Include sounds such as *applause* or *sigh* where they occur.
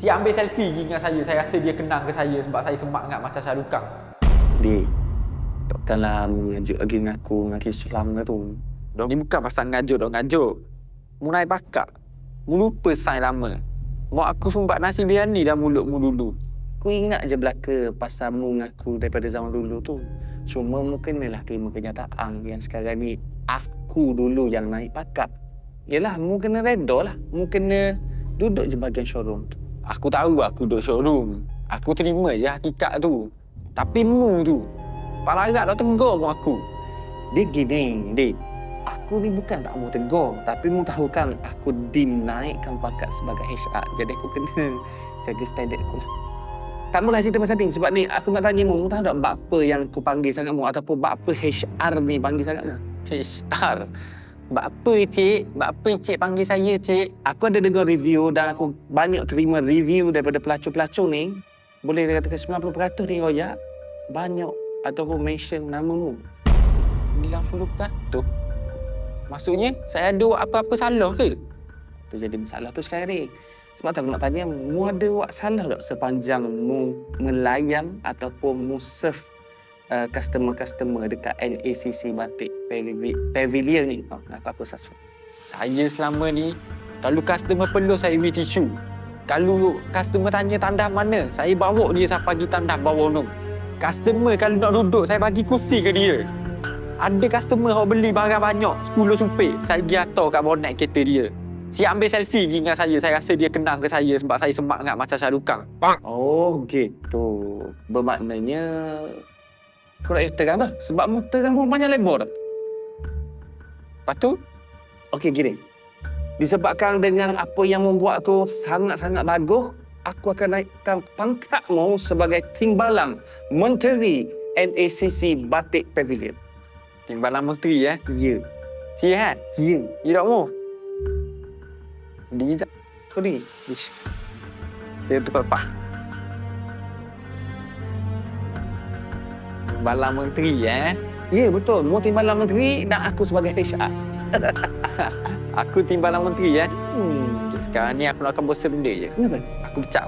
Si ambil selfie je dengan saya. Saya rasa dia kenang ke saya sebab saya semak sangat macam Shah Rukh Khan. Dik, takkanlah mengajuk lagi dengan aku dengan kisah lama tu. Dok ni bukan pasal ngajuk dok ngajuk. Mu naik bakak. Mu lupa sign lama. Mak aku sumbat nasi biryani dah mulutmu dulu. Aku ingat je belaka pasal mu dengan aku daripada zaman dulu tu. Cuma mu kenalah terima kenyataan yang sekarang ni aku dulu yang naik pakat. Yelah, mu kena redha lah. Mu kena duduk je bahagian showroom tu. Aku tahu aku duduk showroom. Aku terima je hakikat tu. Tapi mu tu. Kepala agak dah tenggur mu aku. Dia gini, Dik. Aku ni bukan tak mau tegur. Tapi mu tahu kan aku dinaikkan pakat sebagai HR. Jadi aku kena *laughs* jaga standard aku lah. Tak mula cerita pasal ni. Sebab ni aku nak tanya mu, mu tahu tak apa yang aku panggil sangat mu? Ataupun apa HR ni panggil sangat? HR. Bak apa cik? Bak apa cik panggil saya cik? Aku ada dengar review dan aku banyak terima review daripada pelacur-pelacur ni. Boleh dikatakan 90% ni royak. Banyak ataupun mention nama mu. 90%? Maksudnya saya ada buat apa-apa salah ke? Tu jadi masalah tu sekarang ni. Sebab tu aku nak tanya, mu ada buat salah tak sepanjang mu melayan ataupun mu serve uh, customer-customer dekat NACC Batik Pavi- Pavilion ni? Oh, aku aku sasut. Saya selama ni kalau customer perlu saya beri tisu. Kalau customer tanya tandas mana, saya bawa dia sampai pergi tandas bawah tu. Customer kalau nak duduk, saya bagi kursi ke dia. Ada customer yang beli barang banyak, 10 supik, saya pergi atar kat bonet kereta dia. Si ambil selfie dengan saya, saya rasa dia kenang ke saya sebab saya semak sangat macam Khan. Oh, gitu. Bermaknanya kau nak terang lah. Sebab mu terang mu banyak lebar. Lepas tu, Okey, gini. Disebabkan dengan apa yang membuat aku sangat-sangat bagus, aku akan naikkan pangkatmu sebagai timbalan Menteri NACC Batik Pavilion. timbalan menteri eh. Ya. Sihat? Ya. Ya tak mu? Dia je. Kau ni. Dia tu Timbalan menteri eh. Ya, betul. Mu timbalan Menteri dan aku sebagai HR. *laughs* Aku timbalan menteri eh. Hmm. Sekarang ni aku nak akan bosan benda je. Kenapa? Aku pecah.